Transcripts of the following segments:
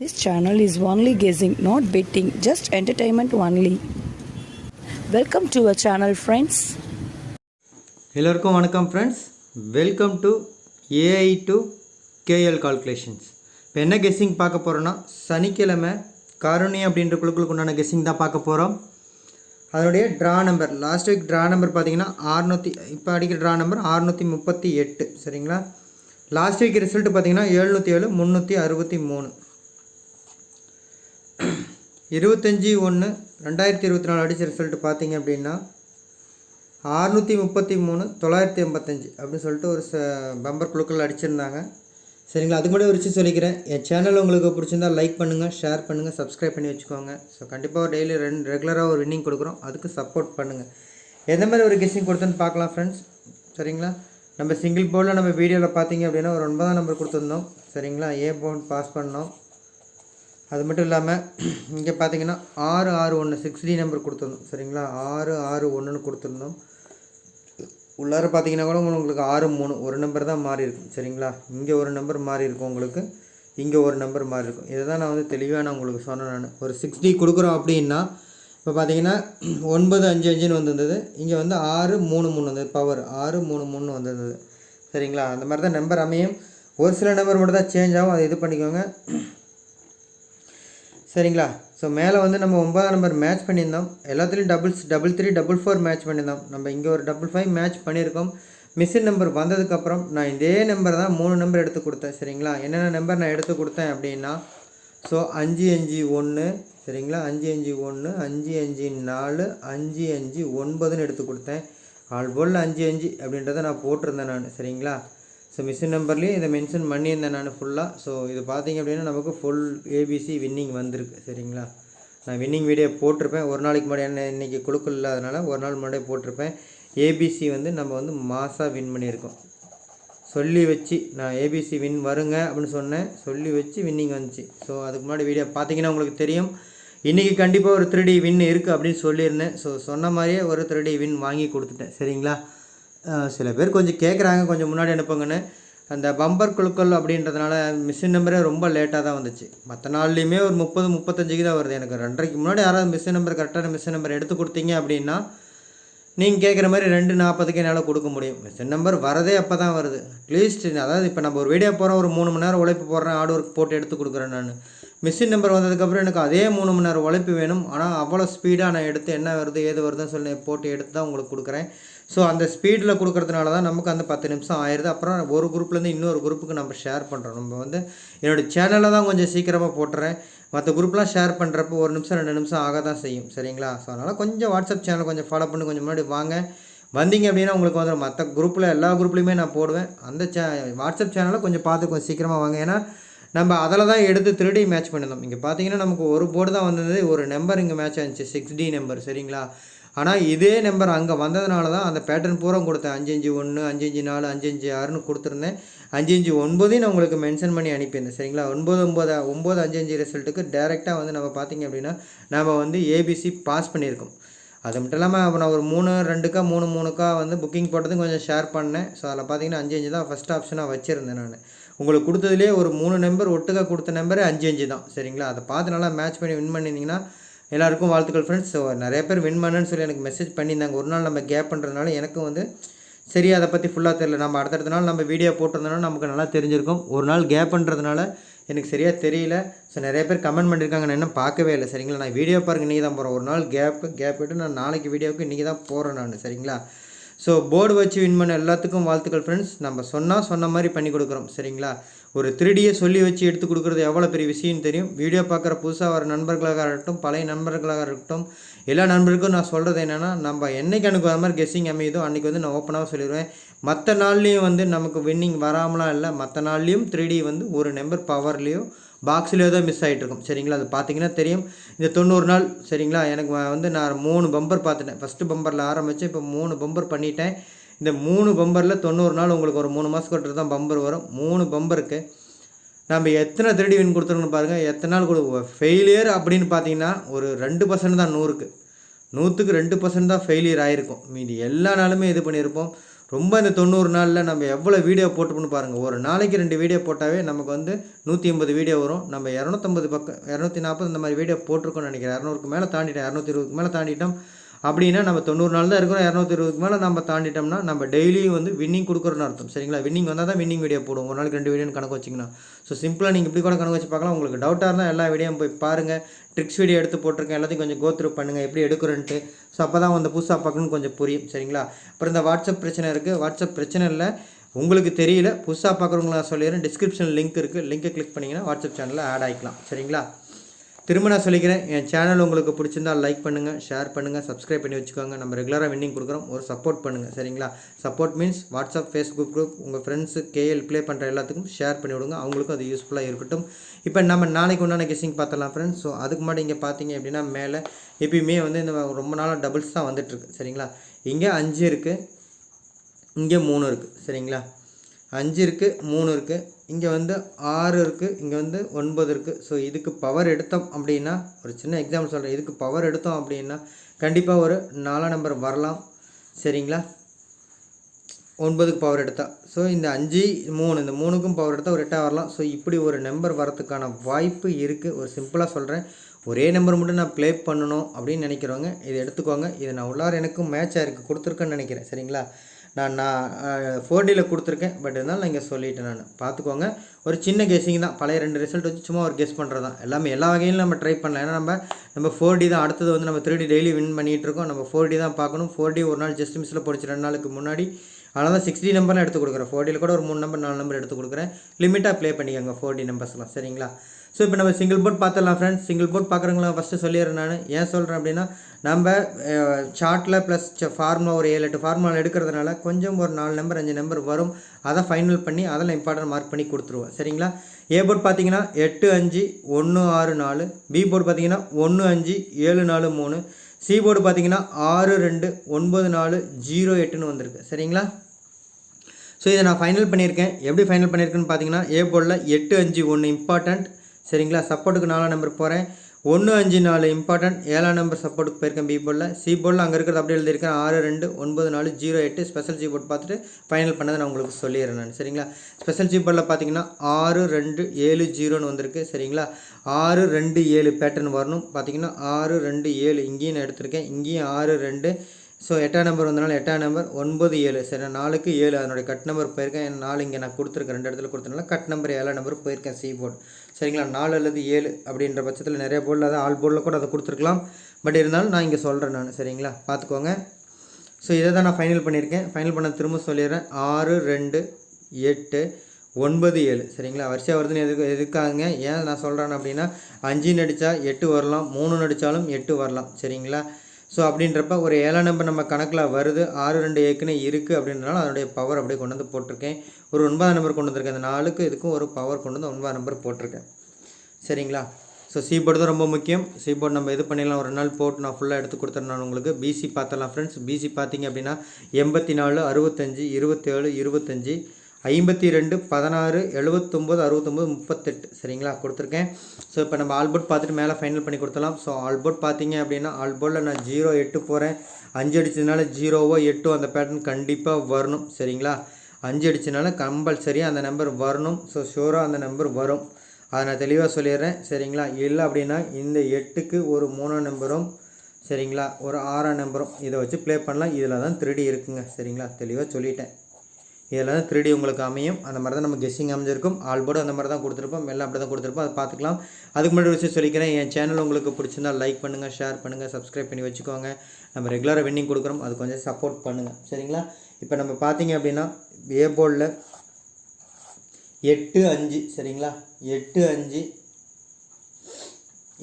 This channel is only guessing, not betting, just entertainment only. Welcome to our channel friends எல்லோருக்கும் வணக்கம் friends welcome to AI to KL calculations இப்போ என்ன guessing பார்க்க போகிறோன்னா சனிக்கிழமை கருணி அப்படின்ற குழுக்களுக்கு உண்டான கெஸ்ஸிங் தான் பார்க்க போகிறோம் அதனுடைய draw number last week draw number பார்த்தீங்கன்னா அறுநூற்றி இப்போ அடிக்கிற ட்ரா நம்பர் அறுநூற்றி முப்பத்தி எட்டு சரிங்களா? லாஸ்ட் வீக் ரிசல்ட் பார்த்தீங்கன்னா எழுநூற்றி ஏழு முந்நூற்றி அறுபத்தி மூணு. இருபத்தஞ்சி ஒன்று ரெண்டாயிரத்தி இருபத்தி நாலு அடித்த ரிசல்ட் பார்த்தீங்க அப்படின்னா அறுநூற்றி முப்பத்தி மூணு தொள்ளாயிரத்தி எண்பத்தஞ்சு அப்படின்னு சொல்லிட்டு ஒரு ச பம்பர் குழுக்கள் அடிச்சிருந்தாங்க. சரிங்களா? அது கூட ஒரு விஷயம் சொல்லிக்கிறேன். என் சேனல் உங்களுக்கு பிடிச்சிருந்தா லைக் பண்ணுங்கள் ஷேர் பண்ணுங்கள் சப்ஸ்கிரைப் பண்ணி வச்சுக்கோங்க. ஸோ கண்டிப்பாக டெய்லி ரெண்டு ரெகுலராக ஒரு வின்னிங் கொடுக்குறோம். அதுக்கு சப்போர்ட் பண்ணுங்கள் எந்த மாதிரி ஒரு கெஸ்ஸிங் கொடுத்தோன்னு பார்க்கலாம் ஃப்ரெண்ட்ஸ் சரிங்களா? நம்ம சிங்கிள் போர்டில் நம்ம வீடியோவில் பார்த்தீங்க அப்படின்னா ஒரு ஒன்பதாம் நம்பர் கொடுத்துருந்தோம். சரிங்களா? ஏ போர்ட் பாஸ் பண்ணோம். அது மட்டும் இல்லாமல் இங்கே பார்த்தீங்கன்னா ஆறு ஆறு ஒன்று சிக்ஸ் டி நம்பர் கொடுத்துருந்தோம். சரிங்களா? ஆறு ஆறு ஒன்றுன்னு கொடுத்துருந்தோம். உள்ளார பார்த்தீங்கன்னா கூட உங்களுக்கு ஆறு மூணு ஒரு நம்பர் தான் மாறி இருக்கும். சரிங்களா? இங்கே ஒரு நம்பர் மாறி இருக்கும் உங்களுக்கு. இங்கே ஒரு நம்பர் மாறி இருக்கும். இதை தான் நான் வந்து தெளிவாக நான் உங்களுக்கு சொன்னேன் நான். ஒரு சிக்ஸ்டி கொடுக்குறோம் அப்படின்னா இப்போ பார்த்தீங்கன்னா ஒன்பது அஞ்சு அஞ்சுன்னு வந்திருந்தது. இங்கே வந்து ஆறு மூணு மூணு வந்தது. பவர் ஆறு மூணு மூணு வந்திருந்தது. சரிங்களா? அந்த மாதிரி தான் நம்பர் அமையும். ஒரு சில நம்பர் மட்டும் தான் சேஞ்ச் ஆகும். அதை இது பண்ணிக்கோங்க. சரிங்களா? ஸோ மேலே வந்து நம்ம ஒன்பதாம் நம்பர் மேட்ச் பண்ணியிருந்தோம். எல்லாத்துலேயும் doubles double three double four match பண்ணியிருந்தோம். நம்ம இங்கே ஒரு டபுள் ஃபைவ் மேட்ச் பண்ணியிருக்கோம். மிஷின் நம்பர் வந்ததுக்கப்புறம் நான் இதே நம்பர் தான் மூணு நம்பர் எடுத்து கொடுத்தேன். சரிங்களா? என்னென்ன நம்பர் நான் எடுத்து கொடுத்தேன் அப்படின்னா ஸோ அஞ்சு அஞ்சு ஒன்று சரிங்களா? அஞ்சு அஞ்சு ஒன்று அஞ்சு அஞ்சு நாலு அஞ்சு அஞ்சு ஒன்பதுன்னு எடுத்து கொடுத்தேன். ஆல் போலில் அஞ்சு அஞ்சு அப்படின்றத நான் போட்டிருந்தேன் நான். சரிங்களா? ஸோ மிஷின் நம்பர்லேயும் இதை மென்ஷன் பண்ணியிருந்தேன் நான் ஃபுல்லாக ஸோ இது பார்த்தீங்க அப்படின்னா நமக்கு ஃபுல் ஏபிசி வின்னிங் வந்திருக்கு. சரிங்களா? நான் வின்னிங் வீடியோ போட்டிருப்பேன். ஒரு நாளைக்கு முன்னாடி என்ன இன்றைக்கி குழுக்கள் இல்லாதனால ஒரு நாள் முன்னாடியே போட்டிருப்பேன். ஏபிசி வந்து நம்ம வந்து மாசாக வின் பண்ணியிருக்கோம். சொல்லி வச்சு நான் ஏபிசி வின் வருங்க அப்படின்னு சொன்னேன். சொல்லி வச்சு வின்னிங் வந்துச்சு. ஸோ அதுக்கு முன்னாடி வீடியோ பார்த்தீங்கன்னா உங்களுக்கு தெரியும். இன்றைக்கி கண்டிப்பாக ஒரு த்ரீ வின் இருக்குது அப்படின்னு சொல்லியிருந்தேன். ஸோ சொன்ன மாதிரியே ஒரு த்ரீ வின் வாங்கி கொடுத்துட்டேன். சரிங்களா? சில பேர் கொஞ்சம் கேட்குறாங்க கொஞ்சம் முன்னாடி அனுப்புங்கன்னு. அந்த பம்பர் குழுக்கள் அப்படின்றதுனால மிஷின் நம்பரே ரொம்ப லேட்டாக தான் வந்துச்சு. மற்ற நாள்லேயுமே ஒரு முப்பது முப்பத்தஞ்சுக்கு தான் வருது. எனக்கு ரெண்டரைக்கு முன்னாடி யாராவது மிஷின் நம்பர் கரெக்டான மிஷின் நம்பர் எடுத்து கொடுத்தீங்க அப்படின்னா நீங்கள் கேட்குற மாதிரி ரெண்டு நாற்பதுக்கு என்னால் கொடுக்க முடியும். மிஷின் நம்பர் வரதே அப்போ தான் வருது அட்லீஸ்ட் அதாவது இப்போ நம்ம ஒரு வீடியோ போகிறோம் ஒரு மூணு மணி நேரம் உழைப்பு போடுறேன் ஹார்ட் ஒர்க் போட்டு எடுத்து கொடுக்குறேன் நான். மிஷின் நம்பர் வந்ததுக்கப்புறம் எனக்கு அதே மூணு மணி நேரம் உழைப்பு வேணும். ஆனால் அவ்வளோ ஸ்பீடாக நான் எடுத்து என்ன வருது ஏது வருதுன்னு சொல்லி போட்டு எடுத்து தான் உங்களுக்கு கொடுக்குறேன். ஸோ அந்த ஸ்பீடில் கொடுக்கறதுனால தான் நமக்கு அந்த பத்து நிமிஷம் ஆயிடுது அப்புறம் ஒரு குரூப்லேருந்து இன்னொரு குரூப்புக்கு நம்ம ஷேர் பண்ணுறோம் நம்ம வந்து என்னோடய சேனலில் தான் கொஞ்சம் சீக்கிரமாக போட்டுறேன். மற்ற குரூப்லாம் ஷேர் பண்ணுறப்போ ஒரு நிமிஷம் ரெண்டு நிமிஷம் ஆக தான் செய்யும். சரிங்களா? ஸோ அதனால் கொஞ்சம் வாட்ஸ்அப் சேனல் கொஞ்சம் ஃபாலோ பண்ணி கொஞ்சம் முன்னாடி வாங்க. வந்தீங்க அப்படின்னா உங்களுக்கு வந்து மற்ற குரூப்பில் எல்லா குரூப்லேயுமே நான் போடுவேன். அந்த சே வாட்ஸ்அப் சேனலை கொஞ்சம் பார்த்து கொஞ்சம் சீக்கிரமாக வாங்க. ஏன்னா நம்ம அதில் தான் எடுத்து திருடி மேட்ச் பண்ணியிருந்தோம். இங்கே பார்த்தீங்கன்னா நமக்கு ஒரு போர்டு தான் வந்தது. ஒரு நம்பர் இங்கே மேட்ச் ஆச்சு சிக்ஸ் டி நம்பர் சரிங்களா? ஆனால் இதே நம்பர் அங்கே வந்ததுனால தான் அந்த பேட்டர்ன் பூரா கொடுத்தேன். அஞ்சு அஞ்சு ஒன்று அஞ்சு அஞ்சு நாலு அஞ்சு அஞ்சு ஆறுன்னு கொடுத்துருந்தேன். அஞ்சு அஞ்சு ஒன்பதையும் நான் உங்களுக்கு மென்ஷன் பண்ணி அனுப்பியிருந்தேன். சரிங்களா? ஒன்பது ஒம்பது ஒம்பது அஞ்சு அஞ்சு ரிசல்ட்டுக்கு டேரெக்டாக வந்து நம்ம பார்த்தீங்க அப்படின்னா நம்ம வந்து ஏபிசி பாஸ் பண்ணியிருக்கோம். அது மட்டும் இல்லாமல் அப்போ நான் ஒரு மூணு ரெண்டுக்கா மூணு மூணுக்கா வந்து புக்கிங் போட்டதும் கொஞ்சம் ஷேர் பண்ணேன். ஸோ அதில் பார்த்தீங்கன்னா அஞ்சு அஞ்சு தான் ஃபஸ்ட் ஆப்ஷனாக வச்சுருந்தேன் நான். உங்களுக்கு கொடுத்ததுலேயே ஒரு மூணு நம்பர் ஒட்டுக்கா கொடுத்த நம்பரே அஞ்சு அஞ்சு தான். சரிங்களா? அதை பார்த்து நல்லா மேட்ச் பண்ணி வின் பண்ணியிருந்தீங்கன்னா எல்லாருக்கும் வாழ்த்துக்கள் ஃப்ரெண்ட்ஸ் ஸோ நிறைய பேர் வின் பண்ணுன்னு சொல்லி எனக்கு மெசேஜ் பண்ணியிருந்தாங்க. ஒரு நாள் நம்ம கேப் பண்ணுறதுனால எனக்கும் வந்து சரி அதை பற்றி ஃபுல்லாக தெரியல. நம்ம அடுத்தடுத்த நாள் நம்ம வீடியோ போட்டிருந்தோம்னா நமக்கு நல்லா தெரிஞ்சிருக்கும். ஒரு நாள் கேப் பண்ணுறதுனால எனக்கு சரியாக தெரியல. ஸோ நிறைய பேர் கமெண்ட் பண்ணியிருக்காங்க. நான் இன்னும் பார்க்கவே இல்லை. சரிங்களா? நான் வீடியோ பாருங்க இன்றைக்கி தான் போகிறேன் ஒரு நாள் கேப் கேப் விட்டு நான் நாளைக்கு வீடியோவுக்கு இன்றைக்கி தான் போகிறேன் நான். சரிங்களா? ஸோ போர்டு வச்சு வின் பண்ண எல்லாத்துக்கும் வாழ்த்துக்கள் ஃப்ரெண்ட்ஸ் நம்ம சொன்னால் சொன்ன மாதிரி பண்ணி கொடுக்குறோம். சரிங்களா? ஒரு திருடியை சொல்லி வச்சு எடுத்து கொடுக்குறது எவ்வளோ பெரிய விஷயம்னு தெரியும். வீடியோ பார்க்குற புதுசாக வர நண்பர்களாக இருக்கட்டும் பழைய நண்பர்களாக இருக்கட்டும் எல்லா நண்பருக்கும் நான் சொல்கிறது என்னென்னா நம்ம என்னைக்கு எனக்கு வர மாதிரி கெஸ்ஸிங் அமையுதோ அன்றைக்கி வந்து நான் ஓப்பனாக சொல்லிடுவேன். மற்ற நாள்லேயும் வந்து நமக்கு வின்னிங் வராமலாம் இல்லை. மற்ற நாள்லேயும் த்ரீ வந்து ஒரு நம்பர் பவர்லேயோ பாக்ஸ்லேயோ தான் மிஸ் ஆகிட்டு இருக்கும். சரிங்களா? அது பார்த்தீங்கன்னா தெரியும். இந்த தொண்ணூறு நாள் சரிங்களா? எனக்கு வந்து நான் மூணு பம்பர் பார்த்துட்டேன். ஃபஸ்ட்டு பம்பரில் ஆரம்பித்து இப்போ மூணு பம்பர் பண்ணிட்டேன். இந்த மூணு பம்பரில் தொண்ணூறு நாள் உங்களுக்கு ஒரு மூணு மாதம் கட்டுறது தான் பம்பர் வரும். மூணு பம்பருக்கு நம்ம எத்தனை திருடி வின் கொடுத்துருக்கோன்னு பாருங்கள் எத்தனை நாள் கொடு ஃபெயிலியர் அப்படின்னு பார்த்தீங்கன்னா ஒரு ரெண்டு பர்சன்ட் தான் நூறுக்கு. நூற்றுக்கு ரெண்டு பர்சன்ட் தான் ஃபெயிலியர் ஆகிருக்கும் மீதி எல்லா நாளுமே இது பண்ணியிருப்போம். ரொம்ப இந்த தொண்ணூறு நாளில் நம்ம எவ்வளோ வீடியோ போட்டுப்போன்னு பாருங்கள் ஒரு நாளைக்கு ரெண்டு வீடியோ போட்டாவே நமக்கு வந்து நூற்றி ஐம்பது வீடியோ வரும். நம்ம இரநூத்தம்பது பக்கம் இரநூத்தி நாற்பது இந்த மாதிரி வீடியோ போட்டிருக்கோம்னு நினைக்கிறேன். இரநூறுக்கு மேலே தாண்டிட்டேன் இரநூத்தி இருபதுக்கு மேலே தாண்டிட்டோம். அப்படின்னா நம்ம தொண்ணூறு நாள் தான் இருக்கிறோம் இரநூத்தி இருபதுக்கு மேலே நம்ம தாண்டிட்டோம்னா நம்ம டெய்லியும் வந்து வின்னிங் கொடுக்குறோன்னு அர்த்தம். சரிங்களா? வின்னிங் வந்தால் தான் வின்னிங் வீடியோ போடுவோம். ஒரு நாளைக்கு ரெண்டு வீடியோன்னு கணக்கு வச்சிங்கன்னா. ஸோ சிம்பிளாக நீங்கள் இப்படி கூட கணக்கு வச்சு பார்க்கலாம். உங்களுக்கு டவுட்டாக இருந்தால் எல்லா வீடியோவும் போய் பாருங்கள் ட்ரிக்ஸ் வீடியோ எடுத்து போட்டிருக்கேன். எல்லாத்தையும் கொஞ்சம் கோத்ரூ பண்ணுங்கள் எப்படி எடுக்கிறேன்ட்டு. ஸோ அப்போ தான் வந்து புதுசாக பார்க்கணும்னு கொஞ்சம் புரியும். சரிங்களா? அப்புறம் இந்த வாட்ஸ்அப் பிரச்சனை இருக்குது வாட்ஸ்அப் பிரச்சனை இல்லை. உங்களுக்கு தெரியல. புதுசாக பார்க்குறவங்களா நான் சொல்லிடுறேன். டிஸ்கிரிப்ஷன் லிங்க் இருக்குது லிங்கை கிளிக் பண்ணிங்கன்னா வாட்ஸ்அப் சேனலில் ஆட் ஆகிக்கலாம் சரிங்களா? திரும்ப நான் சொல்லிக்கிறேன் என் சேனல் உங்களுக்கு பிடிச்சிருந்தா லைக் பண்ணுங்கள் ஷேர் பண்ணுங்கள் சப்ஸ்கிரைப் பண்ணி வச்சுக்கோங்க. நம்ம ரெகுலராக வின்னிங் கொடுக்குறோம். ஒரு சப்போர்ட் பண்ணுங்கள் சரிங்களா? Support means WhatsApp Facebook group உங்கள் ஃப்ரெண்ட்ஸு கேஎல் ப்ளே பண்ணுற எல்லாத்துக்கும் ஷேர் பண்ணி விடுங்க. அவங்களுக்கும் அது யூஸ்ஃபுல்லாக இருக்கட்டும். இப்போ நம்ம நாளைக்கு உண்டான கெஸ்ஸிங் பார்த்துலாம் ஃப்ரெண்ட்ஸ் ஸோ அதுக்கு முன்னாடி இங்கே பார்த்தீங்க அப்படின்னா மேலே எப்பயுமே வந்து இந்த ரொம்ப நாளாக டபுள்ஸ் தான் வந்துட்டுருக்கு சரிங்களா? இங்கே அஞ்சு இருக்குது இங்கே மூணு இருக்குது சரிங்களா? அஞ்சு இருக்குது மூணு இருக்குது இங்கே வந்து ஆறு இருக்குது இங்கே வந்து ஒன்பது இருக்குது ஸோ இதுக்கு பவர் எடுத்தோம் அப்படின்னா ஒரு சின்ன எக்ஸாம்பிள் சொல்கிறேன் இதுக்கு பவர் எடுத்தோம் அப்படின்னா கண்டிப்பாக ஒரு நாலாம் நம்பர் வரலாம். சரிங்களா? ஒன்பதுக்கு பவர் எடுத்தா. ஸோ இந்த அஞ்சு மூணு இந்த மூணுக்கும் பவர் எடுத்தால் ஒரு எட்டாக வரலாம். ஸோ இப்படி ஒரு நம்பர் வரதுக்கான வாய்ப்பு இருக்குது ஒரு சிம்பிளாக சொல்கிறேன் ஒரே நம்பர் மட்டும் நான் ப்ளே பண்ணணும் அப்படின்னு நினைக்கிறவங்க இதை எடுத்துக்கோங்க. இது நான் உள்ளார எனக்கும் மேட்ச் ஆயிருக்கு கொடுத்துருக்கேன்னு நினைக்கிறேன். சரிங்களா? நான் நான் ஃபோர் டியில் கொடுத்துருக்கேன். பட் இருந்தாலும் நான் இங்கே சொல்லிட்டேன் நான். பார்த்துக்கோங்க. ஒரு சின்ன கெஸிங் தான். பழைய ரெண்டு ரிசல்ட் வச்சு சும்மா ஒரு கெஸ் பண்ணுறது தான் எல்லாமே எல்லா வகையிலும் நம்ம ட்ரை பண்ணலாம். ஏன்னா நம்ம நம்ம ஃபோர் டி தான். அடுத்தது வந்து நம்ம த்ரீ டி டெய்லி வின் பண்ணிகிட்டு இருக்கோம். நம்ம ஃபோர் டி தான் பார்க்கணும். ஃபோர் டி ஒரு நாள் ஜஸ்ட் மிஸ்ஸில் போடிச்சு ரெண்டு நாளுக்கு முன்னாடி. அதனால் தான் சிக்ஸ்டி நம்பர்லாம் எடுத்து கொடுக்குறேன். ஃபோர்டியில் கூட ஒரு மூணு நம்பர் நாலு நம்பர் எடுத்து கொடுக்குறேன். லிமிட்டாக ப்ளே பண்ணிக்கோங்க ஃபோர் டி நம்பர்ஸ்லாம் சரிங்களா? ஸோ இப்போ நம்ம சிங்கிள் போர்ட் பார்த்துடலாம் ஃப்ரெண்ட்ஸ் சிங்கிள் போர்ட் பார்க்குறவங்கள ஃபஸ்ட்டு சொல்லிடுறேன் நான். ஏன் சொல்கிறேன் அப்படின்னா நம்ம சார்ட்டில் ப்ளஸ் ஃபார்முலா ஒரு ஏழு எட்டு ஃபார்முலா எடுக்கிறதுனால கொஞ்சம் ஒரு நாலு நம்பர் அஞ்சு நம்பர் வரும். அதை ஃபைனல் பண்ணி அதில் இம்பார்ட்டன்ட் மார்க் பண்ணி கொடுத்துருவோம். சரிங்களா? ஏ போர்ட் பார்த்தீங்கன்னா எட்டு அஞ்சு ஒன்று ஆறு நாலு. பி போர்டு பார்த்தீங்கன்னா ஒன்று அஞ்சு ஏழு நாலு மூணு. சி போர்டு பார்த்தீங்கன்னா ஆறு ரெண்டு ஒன்பது நாலு ஜீரோ எட்டுன்னு வந்திருக்கு. சரிங்களா? ஸோ இதை நான் ஃபைனல் பண்ணியிருக்கேன். எப்படி ஃபைனல் பண்ணியிருக்கேன்னு பார்த்தீங்கன்னா ஏ போர்டில் எட்டு அஞ்சு ஒன்று இம்பார்ட்டண்ட் சரிங்களா? சப்போர்ட்டுக்கு நாலாம் நம்பர் போகிறேன் ஒன்று அஞ்சு நாலு இம்பார்ட்டன்ட் ஏழாம் நம்பர் சப்போர்ட்டுக்கு போயிருக்கேன் பி போர்டில் சி போர்டில் அங்கே இருக்கிறது அப்படியே எழுதியிருக்கேன் ஆறு ரெண்டு ஒன்பது நாலு ஜீரோ எட்டு. ஸ்பெஷல் ஜி போர்ட் பார்த்துட்டு ஃபைனல் பண்ணதை நான் உங்களுக்கு சொல்லிடுறேன் நான். சரிங்களா? ஸ்பெஷல் ஜி போர்டில் பார்த்தீங்கன்னா ஆறு ரெண்டு ஏழு ஜீரோன்னு வந்திருக்கு. சரிங்களா? ஆறு ரெண்டு ஏழு பேட்டர்ன் வரணும். பார்த்தீங்கன்னா ஆறு ரெண்டு ஏழு இங்கேயும் நான் எடுத்திருக்கேன். இங்கேயும் ஆறு ரெண்டு. ஸோ எட்டாம் நம்பர் வந்தனால எட்டாம் நம்பர் ஒன்பது ஏழு. சரி நான் நாலுக்கு ஏழு. அதனுடைய கட் நம்பர் போயிருக்கேன். நாலு இங்கே நான் கொடுத்துருக்கேன். ரெண்டு இடத்துல கொடுத்தனால கட் நம்பர் ஏழாம் நம்பர் போயிருக்கேன் சி போர்டு சரிங்களா? நாலு அல்லது ஏழு அப்படின்ற பட்சத்தில் நிறைய போர்டில் அதை ஆல் போர்டில் கூட அதை கொடுத்துருக்கலாம். பட் இருந்தாலும் நான் இங்கே சொல்கிறேன் நான் சரிங்களா? பார்த்துக்கோங்க ஸோ இதை தான் நான் ஃபைனல் பண்ணியிருக்கேன். ஃபைனல் பண்ண திரும்ப சொல்லிடுறேன். ஆறு ரெண்டு எட்டு ஒன்பது ஏழு சரிங்களா? வரிசையாக வருதுன்னு எதுக்கு எதுக்காங்க ஏன் நான் சொல்கிறேன் அப்படின்னா அஞ்சு நடித்தா எட்டு வரலாம் மூணு நடித்தாலும் எட்டு வரலாம் சரிங்களா? ஸோ அப்படின்றப்ப ஒரு ஏழாம் நம்பர் நம்ம கணக்கில் வருது. ஆறு ரெண்டு ஏற்கனவே இருக்குது அப்படின்றனால அதனுடைய பவர் அப்படியே கொண்டு வந்து போட்டிருக்கேன். ஒரு ஒன்பதாம் நம்பர் கொண்டு வந்திருக்கேன். அந்த நாளுக்கு இதுக்கும் ஒரு பவர் கொண்டு வந்து ஒன்பதாம் நம்பர் போட்டிருக்கேன். சரிங்களா? ஸோ சி போர்டு தான் ரொம்ப முக்கியம். சி போர்டு நம்ம இது பண்ணிடலாம். ஒரு நாள் போட்டு நான் ஃபுல்லாக எடுத்து கொடுத்துறேன் நான் உங்களுக்கு. பிசி பார்த்தலாம் ஃப்ரெண்ட்ஸ் பிசி பார்த்தீங்க அப்படின்னா எண்பத்தி நாலு அறுபத்தஞ்சி இருபத்தேழு இருபத்தஞ்சி ஐம்பத்தி ரெண்டு பதினாறு எழுபத்தொம்போது அறுபத்தொம்போது முப்பத்தெட்டு. சரிங்களா? கொடுத்துருக்கேன். ஸோ இப்போ நம்ம ஆல்போர்ட் பார்த்துட்டு மேலே ஃபைனல் பண்ணி கொடுத்துலாம் ஸோ ஆல்போர்ட் பார்த்தீங்க அப்படின்னா ஆல்போர்டில் நான் ஜீரோ எட்டு போகிறேன் அஞ்சு அடிச்சதுனால ஜீரோவோ எட்டோ அந்த பேட்டர்ன் கண்டிப்பாக வரணும். சரிங்களா? அஞ்சு அடிச்சதுனால கம்பல்சரியாக அந்த நம்பர் வரணும். ஸோ ஷூராக அந்த நம்பர் வரும். அதை நான் தெளிவாக சொல்லிடுறேன். சரிங்களா? இல்லை அப்படின்னா இந்த எட்டுக்கு ஒரு மூணாம் நம்பரும் சரிங்களா? ஒரு ஆறாம் நம்பரும் இதை வச்சு ப்ளே பண்ணலாம். இதில் தான் திருடி இருக்குங்க. சரிங்களா? தெளிவாக சொல்லிட்டேன். இதில் தான் த்ரீ உங்களுக்கு அமையும். அந்த மாதிரி தான் நம்ம கெஸ்ஸிங் அமைஞ்சிருக்கும். ஆல் போர்டு அந்த மாதிரி தான் கொடுத்துருப்போம். எல்லாம் அப்படி தான் கொடுத்துருப்போம். அதை பார்த்துக்கலாம். அதுக்கு முன்னாடி விஷயம் சொல்லிக்கிறேன். என் சேனல் உங்களுக்கு பிடிச்சிருந்தா லைக் பண்ணுங்கள் ஷேர் பண்ணுங்கள் சப்ஸ்கிரைப் பண்ணி வச்சுக்கோங்க. நம்ம ரெகுலராக வின்னிங் கொடுக்குறோம். அது கொஞ்சம் சப்போர்ட் பண்ணுங்கள் சரிங்களா? இப்போ நம்ம பார்த்தீங்க அப்படின்னா ஏ போர்டில் எட்டு அஞ்சு சரிங்களா? எட்டு அஞ்சு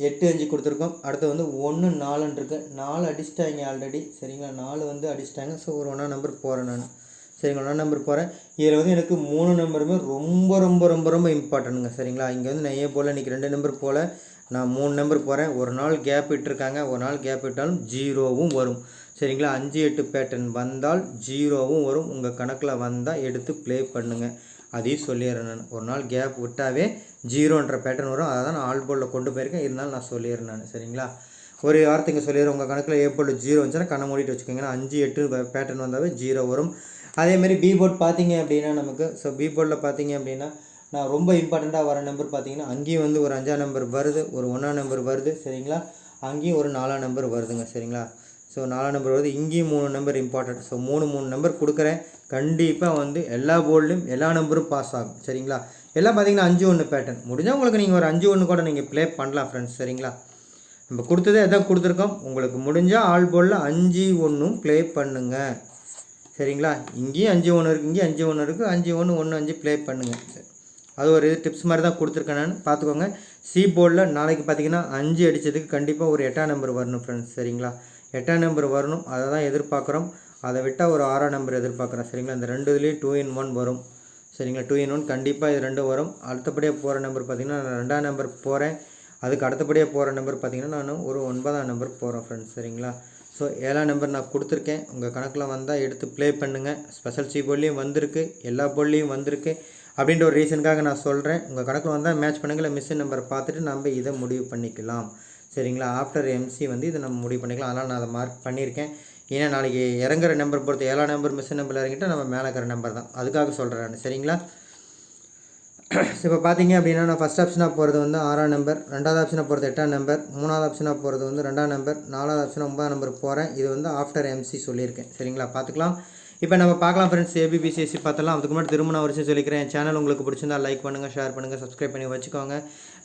எட்டு அஞ்சு கொடுத்துருக்கோம். அடுத்து வந்து ஒன்று நாலுன்னு நாலு அடிச்சிட்டாங்க ஆல்ரெடி சரிங்களா? நாலு வந்து அடிச்சிட்டாங்க. ஸோ ஒரு ஒன்றா நம்பர் போகிறேன் நான். சரிங்களா? ஒன்றாம் நம்பர் போகிறேன் இதில் வந்து எனக்கு மூணு நம்பருமே ரொம்ப ரொம்ப ரொம்ப ரொம்ப இம்பார்ட்டனுங்க சரிங்களா? இங்கே வந்து நான் ஏன் போல் இன்றைக்கி ரெண்டு நம்பர் போல். நான் மூணு நம்பர் போகிறேன் ஒரு நாள் கேப் விட்டுருக்காங்க ஒரு நாள் கேப் விட்டாலும் ஜீரோவும் வரும். சரிங்களா? அஞ்சு எட்டு பேட்டர்ன் வந்தால் ஜீரோவும் வரும். உங்கள் கணக்கில் வந்தால் எடுத்து ப்ளே பண்ணுங்கள் அதையும் சொல்லிடுறேன் நான். ஒரு நாள் கேப் விட்டாவே ஜீரோன்ற பேட்டர்ன் வரும். அதை தான் நான் ஆல் போலில் கொண்டு போயிருக்கேன். இருந்தாலும் நான் சொல்லிடுறேன் நான் சரிங்களா? ஒரு வாரத்துக்கு சொல்லிடுறேன். உங்கள் கணக்கில் ஏ போல் ஜீரோ வந்துச்சுன்னா கண்ணை மூடிட்டு வச்சுக்கோங்க. ஏன்னா அஞ்சு எட்டு பேட்டர்ன் வந்தாவே ஜீரோ வரும். அதேமாரி பி போர்ட் பார்த்தீங்க அப்படின்னா நமக்கு ஸோ பி போர்டில் பார்த்தீங்க அப்படின்னா நான் ரொம்ப இம்பார்ட்டண்ட்டாக வர நம்பர் பார்த்தீங்கன்னா அங்கேயும் வந்து ஒரு அஞ்சாம் நம்பர் வருது ஒரு ஒன்றாம் நம்பர் வருது சரிங்களா? அங்கேயும் ஒரு நாலாம் நம்பர் வருதுங்க சரிங்களா? ஸோ நாலாம் நம்பர் வருது இங்கேயும் மூணு நம்பர் இம்பார்ட்டன்ட் ஸோ மூணு மூணு நம்பர் கொடுக்குறேன். கண்டிப்பாக வந்து எல்லா போர்ட்லையும் எல்லா நம்பரும் பாஸ் ஆகும் சரிங்களா? எல்லாம் பார்த்தீங்கன்னா அஞ்சு ஒன்று பேட்டர்ன் முடிஞ்சால் உங்களுக்கு நீங்கள் ஒரு அஞ்சு ஒன்று கூட நீங்கள் ப்ளே பண்ணலாம் ஃப்ரெண்ட்ஸ் சரிங்களா? நம்ம கொடுத்ததே எதாவது கொடுத்துருக்கோம். உங்களுக்கு முடிஞ்சால் ஆல் போர்டில் அஞ்சு ஒன்றும் ப்ளே பண்ணுங்கள் சரிங்களா? இங்கேயும் அஞ்சு ஒன்று இருக்குது இங்கேயும் அஞ்சு ஒன்று இருக்குது அஞ்சு ஒன்று ஒன்று அஞ்சு ப்ளே பண்ணுங்கள் சரி அது ஒரு இது டிப்ஸ் மாதிரி தான் கொடுத்துருக்கேன் நான். பார்த்துக்கோங்க. சி போர்டில் நாளைக்கு பார்த்தீங்கன்னா அஞ்சு அடித்ததுக்கு கண்டிப்பாக ஒரு எட்டாம் நம்பர் வரணும் ஃப்ரெண்ட்ஸ் சரிங்களா? எட்டாம் நம்பர் வரணும். அதை தான் எதிர்பார்க்குறோம். அதை விட்டால் ஒரு ஆறாம் நம்பர் எதிர்பார்க்குறோம் சரிங்களா? இந்த ரெண்டு இதுலேயும் டூ இன் ஒன் வரும். சரிங்களா? டூ இன் ஒன் கண்டிப்பாக இது ரெண்டும் வரும். அடுத்தபடியாக போகிற நம்பர் பார்த்தீங்கன்னா நான் ரெண்டாம் நம்பர் போகிறேன் அதுக்கு அடுத்தபடியாக போகிற நம்பர் பார்த்தீங்கன்னா நான் ஒரு ஒன்பதாம் நம்பர் போகிறேன் ஃப்ரெண்ட்ஸ் சரிங்களா? ஸோ ஏழாம் நம்பர் நான் கொடுத்துருக்கேன். உங்கள் கணக்கில் வந்தால் எடுத்து ப்ளே பண்ணுங்கள் ஸ்பெஷல் சி போல்லையும் வந்திருக்கு. எல்லா போல்லையும் வந்திருக்கு. அப்படின்ற ஒரு ரீசனுக்காக நான் சொல்கிறேன் உங்கள் கணக்கில் வந்தால் மேட்ச் பண்ணுங்கள் இல்லை மிஸ்ஸின் நம்பரை பார்த்துட்டு நம்ம இதை முடிவு பண்ணிக்கலாம். சரிங்களா? ஆஃப்டர் எம்சி வந்து இதை நம்ம முடிவு பண்ணிக்கலாம். அதனால் நான் அதை மார்க் பண்ணியிருக்கேன். ஏன்னா நாளைக்கு இறங்குற நம்பர் பொறுத்து ஏழாம் நம்பர் மிஸ்ஸின் நம்பர் இறங்கிட்டால் நம்ம மேலே இருக்கிற நம்பர் தான். அதுக்காக சொல்கிறேன் சரிங்களா? இப்போ பார்த்தீங்க அப்படின்னா நான் ஃபஸ்ட் ஆப்ஷனாக போகிறது வந்து ஆறாம் நம்பர் ரெண்டாவது ஆப்ஷனாக போகிறது எட்டாம் நம்பர் மூணாவது ஆப்ஷனாக போகிறது வந்து ரெண்டாம் நம்பர் நாலாவது ஆப்ஷனாக ஒன்பதாம் நம்பர் போகிறேன் இது வந்து ஆஃப்டர் எம்சி சொல்லியிருக்கேன். சரிங்களா? பார்த்துக்கலாம் இப்போ நம்ம பார்க்கலாம் ஃப்ரெண்ட்ஸ் ஏபிபிசிஎஸ்சி பார்த்தலாம் அதுக்கு முன்னாடி திரும்ப நான் வருஷம் சொல்லிக்கிறேன். என் சேனல் உங்களுக்கு பிடிச்சிருந்தா லைக் பண்ணுங்கள் ஷேர் பண்ணுங்கள் சப்ஸ்கிரைப் பண்ணி வச்சுக்கோங்க.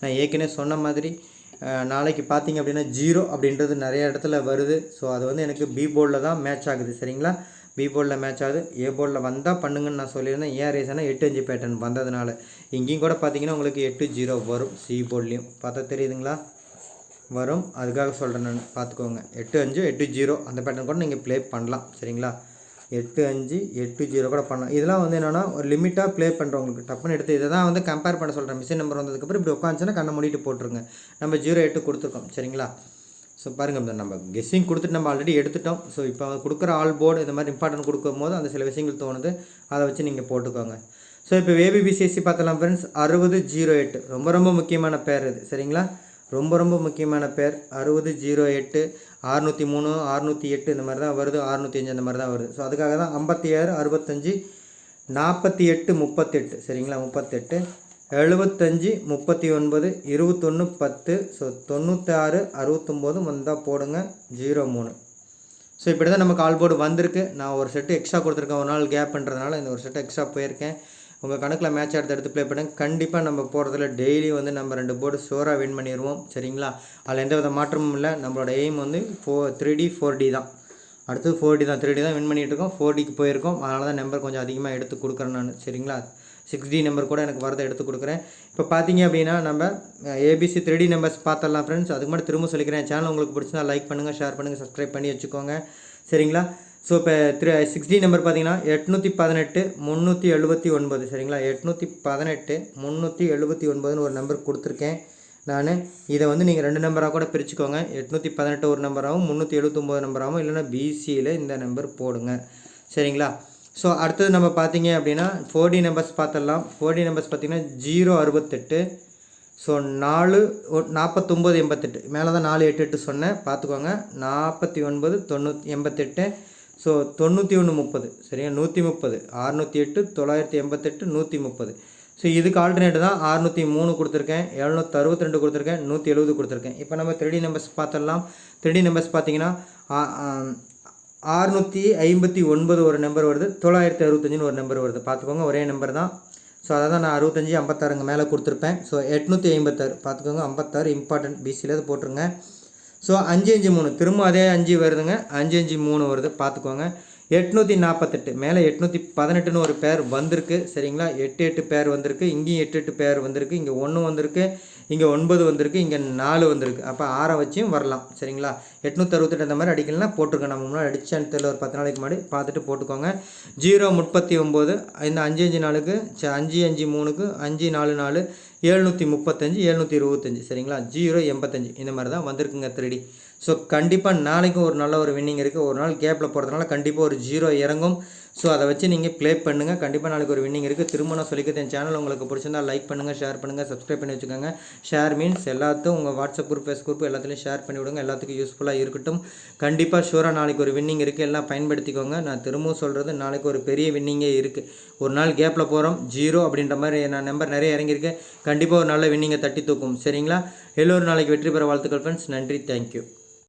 நான் ஏற்கனவே சொன்ன மாதிரி நாளைக்கு பார்த்தீங்க அப்படின்னா ஜீரோ அப்படின்றது நிறைய இடத்துல வருது. ஸோ அது வந்து எனக்கு பி போர்டில் தான் மேட்ச் ஆகுது. சரிங்களா? பி போர்டில் மேட்ச் ஆகுது. ஏ போர்டில் வந்தால் பண்ணுங்கன்னு நான் சொல்லியிருந்தேன். ஏன் ரீசனாக எட்டு அஞ்சு பேட்டர்ன் வந்ததுனால. இங்கேயும் கூட பார்த்தீங்கன்னா உங்களுக்கு எட்டு ஜீரோ வரும் சி போர்ட்லேயும் பார்த்தா தெரியுதுங்களா? வரும். அதுக்காக சொல்கிறேன் நான். பார்த்துக்கோங்க. எட்டு அஞ்சு எட்டு ஜீரோ அந்த பேட்டர்ன் கூட நீங்கள் ப்ளே பண்ணலாம். சரிங்களா? எட்டு அஞ்சு எட்டு ஜீரோ கூட பண்ணலாம். இதெல்லாம் வந்து என்னென்னா ஒரு லிமிட்டாக ப்ளே பண்ணுறவங்களுக்கு டப்புன்னு எடுத்து இதை தான் வந்து கம்பேர் பண்ண சொல்கிறேன் மிஷின் நம்பர் வந்ததுக்கப்புறம் இப்படி உட்காந்துச்சுன்னா கண்ணை மூடிட்டு போட்டுருங்க. நம்ம ஜீரோ எட்டு கொடுத்துருக்கோம். சரிங்களா? ஸோ பாருங்கள் இந்த நம்ம கெஸ்ஸிங் கொடுத்துட்டு நம்ம ஆல்ரெடி எடுத்துட்டோம். ஸோ இப்போ கொடுக்குற ஆல் போர்டு இந்த மாதிரி இம்பார்ட்டன்ட் கொடுக்கும் போது அந்த சில விஷயங்கள் தோணுது. அதை வச்சு நீங்கள் போட்டுக்கோங்க. ஸோ இப்போ ஏபிபிசிஎஸ்சி பார்த்தலாம் ஃப்ரெண்ட்ஸ் அறுபது ஜீரோ எட்டு. ரொம்ப ரொம்ப முக்கியமான பேர் இது. சரிங்களா? ரொம்ப ரொம்ப முக்கியமான பேர் அறுபது ஜீரோ எட்டு. அறுநூற்றி மூணு அறுநூற்றி எட்டு இந்த மாதிரி தான் வருது. அறுநூற்றி அஞ்சு அந்த மாதிரி தான் வருது. ஸோ அதுக்காக தான் ஐம்பத்தி ஆறு அறுபத்தஞ்சி நாற்பத்தி எட்டு முப்பத்தெட்டு. சரிங்களா? முப்பத்தெட்டு. எழுபத்தஞ்சி முப்பத்தி ஒன்பது இருபத்தொன்று பத்து ஸோ தொண்ணூத்தாறு அறுபத்தொம்போது வந்தால் போடுங்க. ஜீரோ மூணு. ஸோ இப்படி தான் நமக்கு ஆல் போர்டு வந்திருக்கு. நான் ஒரு செட்டு எக்ஸ்ட்ரா கொடுத்துருக்கேன். ஒரு நாள் கேப் பண்ணுறதுனால இந்த ஒரு செட்டு எக்ஸ்ட்ரா போயிருக்கேன். உங்கள் கணக்கில் மேட்ச் எடுத்து எடுத்து ப்ளே பண்ணுங்க. கண்டிப்பாக நம்ம போகிறதுல டெய்லி வந்து நம்ம ரெண்டு போர்டு ஷோராக வின் பண்ணிடுவோம் சரிங்களா? அதில் எந்த வித மாற்றமும் இல்லை. நம்மளோட எய்ம் வந்து ஃபோ த்ரீ டி ஃபோர் டி தான். அடுத்து ஃபோர் டி தான். த்ரீ டி தான் வின் பண்ணிகிட்டு இருக்கோம். ஃபோர் டிக்கு போயிருக்கோம். அதனால தான் நம்பர் கொஞ்சம் அதிகமாக எடுத்து கொடுக்குறேன் நான். சரிங்களா? சிக்ஸ் டி நம்பர் கூட எனக்கு வரதை எடுத்து கொடுக்குறேன். இப்போ பார்த்தீங்க அப்படின்னா நம்ம ஏபிசி த்ரீ டி நம்பர்ஸ் பார்த்தலாம் ஃப்ரெண்ட்ஸ் அதுக்கு மட்டும் திரும்ப சொல்லிக்கிறேன். சேனல் உங்களுக்கு பிடிச்சிருந்தா லைக் பண்ணுங்கள் ஷேர் பண்ணுங்கள் சப்ஸ்கிரைப் பண்ணி வச்சுக்கோங்க. சரிங்களா? ஸோ இப்போ த்ரீ சிக்ஸ் டி நம்பர் பார்த்தீங்கன்னா எட்நூற்றி பதினெட்டு முந்நூற்றி எழுபத்தி ஒன்பது. சரிங்களா? எட்நூற்றி பதினெட்டு முந்நூற்றி எழுபத்தி ஒன்பதுன்னு ஒரு நம்பர் கொடுத்துருக்கேன் நான். இதை வந்து நீங்கள் ரெண்டு நம்பராக கூட பிரிச்சுக்கோங்க. எட்நூற்றி பதினெட்டு ஒரு நம்பராகவும் முந்நூற்றி எழுபத்தொம்போது நம்பராகவும் இல்லைன்னா பிசியில் இந்த நம்பர் போடுங்க. சரிங்களா? ஸோ அடுத்தது நம்ம பார்த்தீங்க அப்படின்னா ஃபோர் டி நம்பர்ஸ் பார்த்துடலாம். ஃபோர் டி நம்பர்ஸ் பார்த்தீங்கன்னா ஜீரோ அறுபத்தெட்டு ஸோ நாலு ஒ- நாற்பத்தொம்போது எண்பத்தெட்டு. மேலே தான் நாலு எட்டு எட்டு சொன்னேன். பார்த்துக்கோங்க. நாற்பத்தி ஒன்பது தொண்ணூற்றி எண்பத்தெட்டு ஸோ தொண்ணூற்றி ஒன்று முப்பது. சரியா? நூற்றி முப்பது அறுநூற்றி எட்டு தொள்ளாயிரத்தி எண்பத்தெட்டு நூற்றி முப்பது ஸோ இதுக்கு ஆல்டர்னேட் தான் அறுநூற்றி மூணு கொடுத்துருக்கேன் எழுநூற்றி அறுபத்தி ரெண்டு கொடுத்துருக்கேன் நூற்றி எழுபது கொடுத்துருக்கேன். இப்போ நம்ம த்ரீ நம்பர்ஸ் பார்த்துடலாம். த்ரீ நம்பர்ஸ் பார்த்தீங்கன்னா அறுநூற்றி ஐம்பத்தி ஒன்பது ஒரு நம்பர் வருது. தொள்ளாயிரத்தி அறுபத்தஞ்சுன்னு ஒரு நம்பர் வருது. பார்த்துக்கோங்க ஒரே நம்பர் தான். ஸோ அதை தான் நான் அறுபத்தஞ்சி ஐம்பத்தாறுங்க மேலே கொடுத்துருப்பேன். ஸோ எட்நூற்றி ஐம்பத்தாறு. பார்த்துக்கோங்க ஐம்பத்தாறு இம்பார்ட்டன்ட் பிசியில் அது போட்டுருங்க. ஸோ அஞ்சு அஞ்சு மூணு. திரும்ப அதே அஞ்சு வருதுங்க. அஞ்சு அஞ்சு மூணு வருது. பார்த்துக்கோங்க. எட்நூற்றி நாற்பத்தெட்டு மேலே எட்நூற்றி பதினெட்டுன்னு ஒரு பேர் வந்திருக்கு. சரிங்களா? எட்டு எட்டு பேர் வந்திருக்கு. இங்கேயும் எட்டு எட்டு பேர் வந்திருக்கு. இங்கே ஒன்று வந்திருக்கு. இங்கே ஒன்பது வந்திருக்கு. இங்கே நாலு வந்திருக்கு. அப்போ ஆறை வச்சும் வரலாம். சரிங்களா? எட்நூற்றி அறுபத்தெட்டு அந்த மாதிரி அடிக்கலாம் போட்டிருக்கேன். நம்ம முன்னாடி அடிச்சான்னு தெரியல. ஒரு பத்து நாளைக்கு முன்னாடி பார்த்துட்டு போட்டுக்கோங்க. ஜீரோ முப்பத்தி ஒம்பது இந்த அஞ்சு அஞ்சு நாளுக்கு ச- அஞ்சு அஞ்சு மூணுக்கு அஞ்சு நாலு நாலு எழுநூற்றி முப்பத்தஞ்சு எழுநூற்றி இருபத்தஞ்சு. சரிங்களா? ஜீரோ எண்பத்தஞ்சு. இந்த மாதிரி தான் வந்திருக்குங்க த்ரீடி ஸோ கண்டிப்பாக நாளைக்கும் ஒரு நல்ல ஒரு வின்னிங் இருக்குது ஒரு நாள் கேப்பில் போகிறதுனால கண்டிப்பாக ஒரு ஜீரோ இறங்கும். ஸோ அதை வச்சு நீங்கள் ப்ளே பண்ணுங்கள் கண்டிப்பாக நாளைக்கு ஒரு வின்னிங் இருக்குது திரும்ப நான் சொல்லிக்கிறது என் சேனல் உங்களுக்கு பிடிச்சிருந்தா லைக் பண்ணுங்கள் ஷேர் பண்ணுங்கள் சப்ஸ்கிரைப் பண்ணி வச்சுக்கோங்க. ஷேர் மீன்ஸ் எல்லாத்தையும் உங்கள் வாட்ஸ்அப் குரூப் ஃபேஸ் குரூப் எல்லாத்துலேயும் ஷேர் பண்ணி விடுங்க. எல்லாத்துக்கும் யூஸ்ஃபுல்லாக இருக்கட்டும். கண்டிப்பாக ஷூராக நாளைக்கு ஒரு வின்னிங் இருக்குது எல்லாம் பயன்படுத்திக்கோங்க. நான் திரும்பவும் சொல்கிறது நாளைக்கு ஒரு பெரிய வின்னிங்கே இருக்குது ஒரு நாள் கேப்பில் போகிறோம் ஜீரோ அப்படின்ற மாதிரி நான் நம்பர் நிறைய இறங்கியிருக்கு. கண்டிப்பாக ஒரு நல்ல வின்னிங்கை தட்டி தூக்கும். சரிங்களா? எல்லோரும் நாளைக்கு வெற்றி பெற வாழ்த்துக்கள் ஃப்ரெண்ட்ஸ் நன்றி. தேங்க்யூ